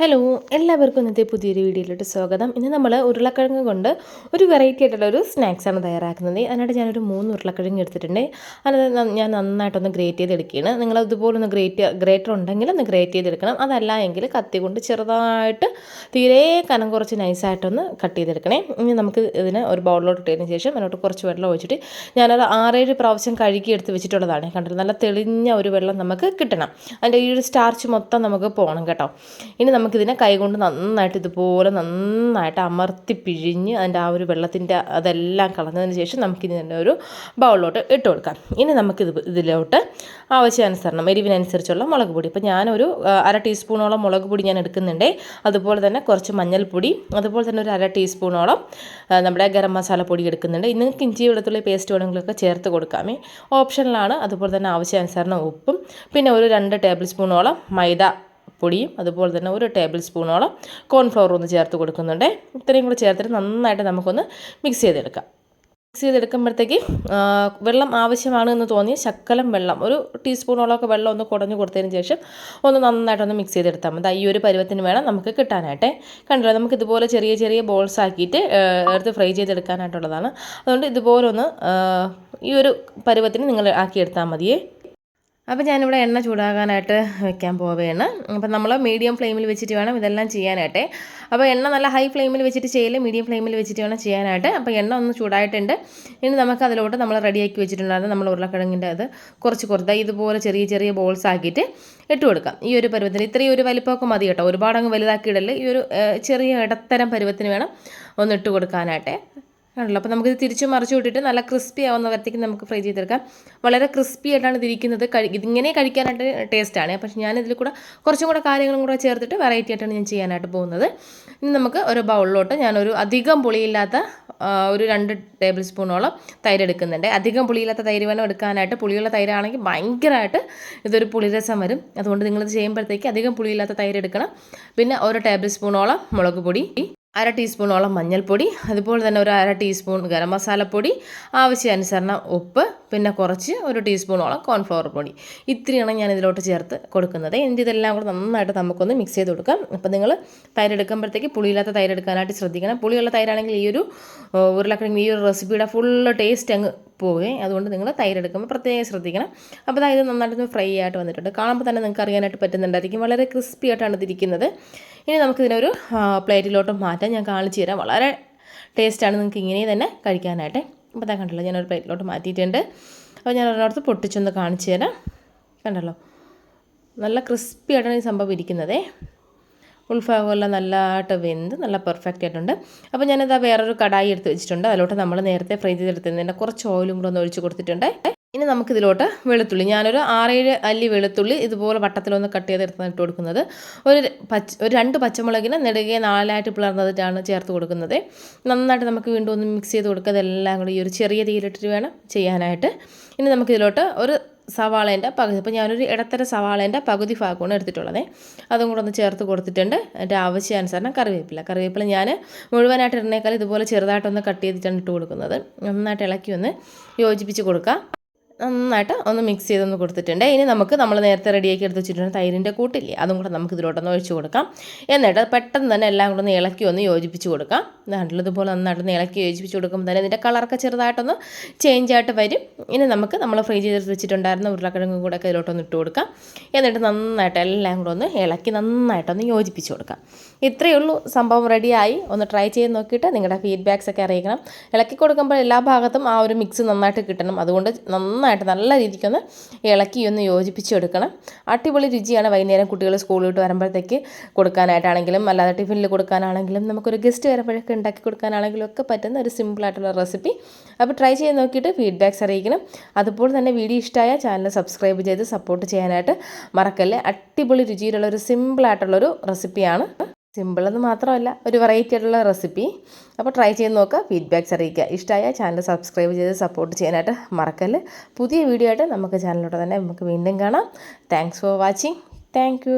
Hello എല്ലാവർക്കും ഇന്നത്തെ പുതിയൊരു വീഡിയോയിലോട്ട് സ്വാഗതം. ഇന്ന് നമ്മൾ ഉരുളക്കിഴങ്ങ് കൊണ്ട് ഒരു വെറൈറ്റി ആയിട്ടുള്ള ഒരു സ്നാക്സാണ് തയ്യാറാക്കുന്നത്. അതിനായിട്ട് ഞാനൊരു മൂന്ന് ഉരുളക്കിഴങ്ങ് എടുത്തിട്ടുണ്ട്. അത് ഞാൻ നന്നായിട്ടൊന്ന് ഗ്രേറ്റ് ചെയ്തെടുക്കുകയാണ്. നിങ്ങൾ ഇതുപോലെ ഒന്ന് ഗ്രേറ്റ് ഗ്രേറ്റർ ഉണ്ടെങ്കിൽ ഒന്ന് ഗ്രേറ്റ് ചെയ്തെടുക്കണം. അതല്ല എങ്കിൽ കത്തി കൊണ്ട് ചെറുതായിട്ട് തീരെ കനം കുറച്ച് നൈസായിട്ടൊന്ന് കട്ട് ചെയ്തെടുക്കണേ. ഇനി നമുക്ക് ഇതിന് ഒരു ബൗളിലോട്ട് ഇട്ടതിന് ശേഷം അതിനോട്ട് കുറച്ച് വെള്ളം ഒഴിച്ചിട്ട് ഞാനത് ആറേഴ് പ്രാവശ്യം കഴുകി എടുത്ത് വെച്ചിട്ടുള്ളതാണ്. കണ്ടത് നല്ല തെളിഞ്ഞ ഒരു വെള്ളം നമുക്ക് കിട്ടണം. അതിന്റെ ഈ ഒരു സ്റ്റാർച്ച് മൊത്തം നമുക്ക് പോകണം കേട്ടോ. ഇനി നമുക്കിതിനെ കൈകൊണ്ട് നന്നായിട്ട് ഇതുപോലെ നന്നായിട്ട് അമർത്തി പിഴിഞ്ഞ് അതിന്റെ ആ ഒരു വെള്ളത്തിന്റെ അതെല്ലാം കളഞ്ഞതിന് ശേഷം നമുക്കിനി തന്നെ ഒരു ബൗളിലോട്ട് ഇട്ട് കൊടുക്കാം. ഇനി നമുക്കിത് ഇതിലോട്ട് ആവശ്യാനുസരണം എരിവിനനുസരിച്ചുള്ള മുളക് പൊടി. ഇപ്പോൾ ഞാനൊരു അര ടീസ്പൂണോളം മുളക് പൊടി ഞാൻ എടുക്കുന്നുണ്ട്. അതുപോലെ തന്നെ കുറച്ച് മഞ്ഞൾപ്പൊടി അതുപോലെ തന്നെ ഒരു അര ടീസ്പൂണോളം നമ്മുടെ ഗരം മസാല പൊടി എടുക്കുന്നുണ്ട്. ഇന്ന് ഇഞ്ചി വെളുത്തുള്ളി പേസ്റ്റ് വേണമെങ്കിലൊക്കെ ചേർത്ത് കൊടുക്കാമേ ഓപ്ഷനിലാണ് അതുപോലെ തന്നെ ആവശ്യാനുസരണം ഉപ്പും. പിന്നെ ഒരു രണ്ട് ടേബിൾ സ്പൂണോളം മൈദ പൊടിയും അതുപോലെ തന്നെ ഒരു ടേബിൾ സ്പൂണോളം കോൺഫ്ലവർ ഒന്ന് ചേർത്ത് കൊടുക്കുന്നുണ്ട്. ഇത്രയും കൂടെ ചേർത്തിട്ട് നന്നായിട്ട് നമുക്കൊന്ന് മിക്സ് ചെയ്തെടുക്കാം. മിക്സ് ചെയ്തെടുക്കുമ്പോഴത്തേക്ക് വെള്ളം ആവശ്യമാണ് എന്ന് തോന്നി ശക്കലം വെള്ളം ഒരു ടീസ്പൂണോളമൊക്കെ വെള്ളം ഒന്ന് കുടഞ്ഞു കൊടുത്തതിന് ശേഷം ഒന്ന് നന്നായിട്ടൊന്ന് മിക്സ് ചെയ്തെടുത്താൽ മതി. ഈ ഒരു പരുവത്തിന് വേണം നമുക്ക് കിട്ടാനായിട്ട്. കണ്ടല്ലോ നമുക്ക് ഇതുപോലെ ചെറിയ ചെറിയ ബോൾസ് ആക്കിയിട്ട് എടുത്ത് ഫ്രൈ ചെയ്തെടുക്കാനായിട്ടുള്ളതാണ്. അതുകൊണ്ട് ഇതുപോലെ ഒന്ന് ഈ ഒരു പരുവത്തിന് നിങ്ങൾ ആക്കിയെടുത്താൽ മതിയേ. അപ്പോൾ ഞാനിവിടെ എണ്ണ ചൂടാകാനായിട്ട് വെക്കാൻ പോവുകയാണ് അപ്പോൾ നമ്മൾ മീഡിയം ഫ്ലെയിമിൽ വെച്ചിട്ട് വേണം ഇതെല്ലാം ചെയ്യാനായിട്ട്. അപ്പോൾ എണ്ണ നല്ല ഹൈ ഫ്ലെയിമിൽ വെച്ചിട്ട് ചെയ്യില്ല മീഡിയം ഫ്ലെയിമിൽ വെച്ചിട്ട് വേണം ചെയ്യാനായിട്ട്. അപ്പോൾ എണ്ണ ഒന്ന് ചൂടായിട്ടുണ്ട്. ഇനി നമുക്ക് അതിലോട്ട് നമ്മൾ റെഡിയാക്കി വെച്ചിട്ടുണ്ടായിരുന്നു നമ്മൾ ഉരുളക്കിഴങ്ങിന്റെ അത് കുറച്ച് കുറച്ച് ഇതുപോലെ ചെറിയ ചെറിയ ബോൾസ് ആക്കിയിട്ട് ഇട്ട് കൊടുക്കാം. ഈ ഒരു പരുവത്തിന് ഇത്രയും ഒരു വലിപ്പമൊക്കെ മതി കേട്ടോ. ഒരുപാടങ്ങ് വലുതാക്കി ഇടൽ ഈ ഒരു ചെറിയ ഇടത്തരം പരുവത്തിന് വേണം ഒന്ന് ഇട്ട് കൊടുക്കാനായിട്ട്. ആണല്ലോ. അപ്പോൾ നമുക്കിത് തിരിച്ചു മറിച്ച് വിട്ടിട്ട് നല്ല ക്രിസ്പി ആവുന്ന വരത്തേക്ക് നമുക്ക് ഫ്രൈ ചെയ്തെടുക്കാം. വളരെ ക്രിസ്പി ആയിട്ടാണ് ഇതിരിക്കുന്നത്. കഴി ഇതിങ്ങനെ കഴിക്കാനായിട്ട് ടേസ്റ്റാണ് പക്ഷേ ഞാനിതിൽ കൂടെ കുറച്ചും കൂടെ കാര്യങ്ങളും കൂടെ ചേർത്തിട്ട് വെറൈറ്റി ആയിട്ടാണ് ഞാൻ ചെയ്യാനായിട്ട് പോകുന്നത്. ഇനി നമുക്ക് ഒരു ബൗളിലോട്ട് ഞാനൊരു അധികം പുളിയില്ലാത്ത ഒരു രണ്ട് ടേബിൾ സ്പൂണോളം തൈര് എടുക്കുന്നുണ്ട്. അധികം പുളിയില്ലാത്ത തൈര് വേണം എടുക്കാനായിട്ട്. പുളിയുള്ള തൈരാണെങ്കിൽ ഭയങ്കരമായിട്ട് ഇതൊരു പുളിരസം വരും. അതുകൊണ്ട് നിങ്ങളിത് ചെയ്യുമ്പോഴത്തേക്ക് അധികം പുളിയില്ലാത്ത തൈര് എടുക്കണം. പിന്നെ ഒരു ടേബിൾ സ്പൂണോളം മുളക് പൊടി അര ടീസ്പൂണോളം മഞ്ഞൾപ്പൊടി അതുപോലെ തന്നെ ഒരു അര ടീസ്പൂൺ ഗരം മസാലപ്പൊടി ആവശ്യാനുസരണം ഉപ്പ് പിന്നെ കുറച്ച് ഒരു ടീസ്പൂണോളം കോൺഫ്ലവർ പൊടി. ഇത്രയാണ് ഞാൻ ഇതിലോട്ട് ചേർത്ത് കൊടുക്കുന്നത്. എന്ത് ഇതെല്ലാം കൂടെ നന്നായിട്ട് നമുക്കൊന്ന് മിക്സ് ചെയ്ത് കൊടുക്കാം. അപ്പോൾ നിങ്ങൾ തൈര് എടുക്കുമ്പോഴത്തേക്ക് പുളിയില്ലാത്ത തൈര് എടുക്കാനായിട്ട് ശ്രദ്ധിക്കണം. പുളിയുള്ള തൈരാണെങ്കിൽ ഈ ഒരു ഉരുളക്കിഴങ്ങ് ഈ ഒരു റെസിപ്പിയുടെ ഫുൾ ടേസ്റ്റ് അങ്ങ് പോവുകയും അതുകൊണ്ട് നിങ്ങൾ തൈര് എടുക്കുമ്പോൾ പ്രത്യേകം ശ്രദ്ധിക്കണം. അപ്പോൾ അതായത് നന്നായിട്ടൊന്ന് ഫ്രൈ ആയിട്ട് വന്നിട്ടുണ്ട്. കാണുമ്പോൾ തന്നെ നിങ്ങൾക്ക് അറിയാനായിട്ട് പറ്റുന്നുണ്ടായിരിക്കും. വളരെ ക്രിസ്പി ആയിട്ടാണ് ഇതിരിക്കുന്നത്. ഇനി നമുക്കിതിനൊരു പ്ലേറ്റിലോട്ട് മാറ്റാം. ഞാൻ കാണിച്ചു തരാം. വളരെ ടേസ്റ്റാണ് നിങ്ങൾക്ക് ഇങ്ങനെ തന്നെ കഴിക്കാനായിട്ട്. അപ്പോൾ അതാ കണ്ടല്ലോ ഞാനൊരു പ്ലേറ്റിലോട്ട് മാറ്റിയിട്ടുണ്ട്. അപ്പോൾ ഞാൻ ഒരിടത്ത് പൊട്ടിച്ചൊന്ന് കാണിച്ചു തരാം. കണ്ടല്ലോ? നല്ല ക്രിസ്പി ആയിട്ടാണ് ഈ സംഭവം ഇരിക്കുന്നതേ. ഉൾഭാഗമെല്ലാം നല്ലതായിട്ട് വെന്ത് നല്ല പെർഫെക്റ്റ് ആയിട്ടുണ്ട്. അപ്പോൾ ഞാനിതാ വേറൊരു കടായി എടുത്ത് വെച്ചിട്ടുണ്ട്. അതിലോട്ട് നമ്മൾ നേരത്തെ ഫ്രൈ ചെയ്തെടുത്തതിന്റെ കുറച്ച് ഓയിലും കൂടെ ഒന്ന് ഒഴിച്ച് കൊടുത്തിട്ടുണ്ട്. ഇനി നമുക്കിതിലോട്ട് വെളുത്തുള്ളി. ഞാനൊരു ആറേഴ് അല്ലി വെളുത്തുള്ളി ഇതുപോലെ വട്ടത്തിലൊന്ന് കട്ട് ചെയ്തെടുത്താണ് ഇട്ട് കൊടുക്കുന്നത്. ഒരു പച്ച ഒരു രണ്ട് പച്ചമുളകിന് നെടുകെ നാലായിട്ട് പിളർന്നതിട്ടാണ് ചേർത്ത് കൊടുക്കുന്നത്. നന്നായിട്ട് നമുക്ക് വീണ്ടും ഒന്ന് മിക്സ് ചെയ്ത് കൊടുക്കുക. ഇതെല്ലാം കൂടി ഈ ഒരു ചെറിയ തീയിലിട്ടിട്ട് വേണം ചെയ്യാനായിട്ട്. ഇനി നമുക്കിതിലോട്ട് ഒരു സവാളേന്റെ പകുതി അപ്പോൾ ഞാനൊരു ഇടത്തര സവാളേന്റെ പകുതി ഭാഗമാണ് എടുത്തിട്ടുള്ളത്. അതും കൂടെ ഒന്ന് ചേർത്ത് കൊടുത്തിട്ടുണ്ട്. എന്റെ ആവശ്യാനുസരണം കറിവേപ്പില. കറിവേപ്പില ഞാൻ മുഴുവനായിട്ട് ഇടുന്നേക്കാൾ ഇതുപോലെ ചെറുതായിട്ടൊന്ന് കട്ട് ചെയ്തിട്ടാണ് ഇട്ട് കൊടുക്കുന്നത്. നന്നായിട്ട് ഇളക്കി ഒന്ന് യോജിപ്പിച്ച് കൊടുക്കുക നന്നായിട്ട് ഒന്ന് മിക്സ് ചെയ്തൊന്ന് കൊടുത്തിട്ടുണ്ട്. ഇനി നമുക്ക് നമ്മൾ നേരത്തെ റെഡിയാക്കി എടുത്ത് വെച്ചിട്ടുണ്ട് തൈരിന്റെ കൂട്ടില്ലേ അതും കൂടെ നമുക്ക് ഇതിലോട്ടൊന്ന് ഒഴിച്ചു കൊടുക്കാം. എന്നിട്ട് പെട്ടെന്ന് തന്നെ എല്ലാം കൂടെ ഒന്ന് ഇളക്കി ഒന്ന് യോജിപ്പിച്ച് കൊടുക്കാം. നാട്ടിൽ ഇതുപോലെ നന്നായിട്ടൊന്ന് ഇളക്കി യോജിപ്പിച്ച് കൊടുക്കുമ്പോൾ തന്നെ ഇതിന്റെ കളറൊക്കെ ചെറുതായിട്ടൊന്ന് ചേഞ്ച് ആയിട്ട് വരും. ഇനി നമുക്ക് നമ്മൾ ഫ്രീ ചെയ്ത് വെച്ചിട്ടുണ്ടായിരുന്ന ഉരുളക്കിഴങ്ങും കൂടെ ഒക്കെ ഇതിലോട്ടൊന്ന് ഇട്ട് കൊടുക്കാം. എന്നിട്ട് നന്നായിട്ട് എല്ലാം കൂടെ ഒന്ന് ഇളക്കി നന്നായിട്ടൊന്ന് യോജിപ്പിച്ച് കൊടുക്കാം. ഇത്രയേ ഉള്ളൂ. സംഭവം റെഡിയായി ഒന്ന് ട്രൈ ചെയ്ത് നോക്കിയിട്ട് നിങ്ങളുടെ ഫീഡ്ബാക്സ് ഒക്കെ അറിയിക്കണം. ഇളക്കി കൊടുക്കുമ്പോൾ എല്ലാ ഭാഗത്തും ആ ഒരു മിക്സ് നന്നായിട്ട് കിട്ടണം. അതുകൊണ്ട് നന്നായിട്ട് നല്ല രീതിക്കൊന്ന് ഇളക്കി ഒന്ന് യോജിപ്പിച്ചെടുക്കണം അടിപൊളി രുചിയാണ് വൈകുന്നേരം കുട്ടികൾ സ്കൂളിൽ വിട്ട് വരുമ്പോഴത്തേക്ക് കൊടുക്കാനായിട്ടാണെങ്കിലും അല്ലാതെ ടിഫിനിൽ കൊടുക്കാനാണെങ്കിലും നമുക്കൊരു ഗസ്റ്റ് വരുമ്പോഴൊക്കെ ഉണ്ടാക്കി കൊടുക്കാനാണെങ്കിലും ഒക്കെ പറ്റുന്ന ഒരു സിമ്പിളായിട്ടുള്ള റെസിപ്പി അപ്പോൾ ട്രൈ ചെയ്ത് നോക്കിയിട്ട് ഫീഡ്ബാക്ക്സ് അറിയിക്കണം. അതുപോലെ തന്നെ വീഡിയോ ഇഷ്ടമായ ചാനൽ സബ്സ്ക്രൈബ് ചെയ്ത് സപ്പോർട്ട് ചെയ്യാനായിട്ട് മറക്കല്ലേ? അടിപൊളി രുചിയിലുള്ള ഒരു സിമ്പിളായിട്ടുള്ളൊരു റെസിപ്പിയാണ് സിമ്പിൾ എന്ന് മാത്രമല്ല ഒരു വെറൈറ്റി ആയിട്ടുള്ള റെസിപ്പി അപ്പോൾ ട്രൈ ചെയ്ത് നോക്കുക. ഫീഡ്ബാക്ക്സ് അറിയിക്കുക. ഇഷ്ടമായ ചാനൽ സബ്സ്ക്രൈബ് ചെയ്ത് സപ്പോർട്ട് ചെയ്യാനായിട്ട് മറക്കല്ല്. പുതിയ വീഡിയോ ആയിട്ട് നമുക്ക് ചാനലിലൂടെ തന്നെ നമുക്ക് വീണ്ടും കാണാം. Thanks for watching thank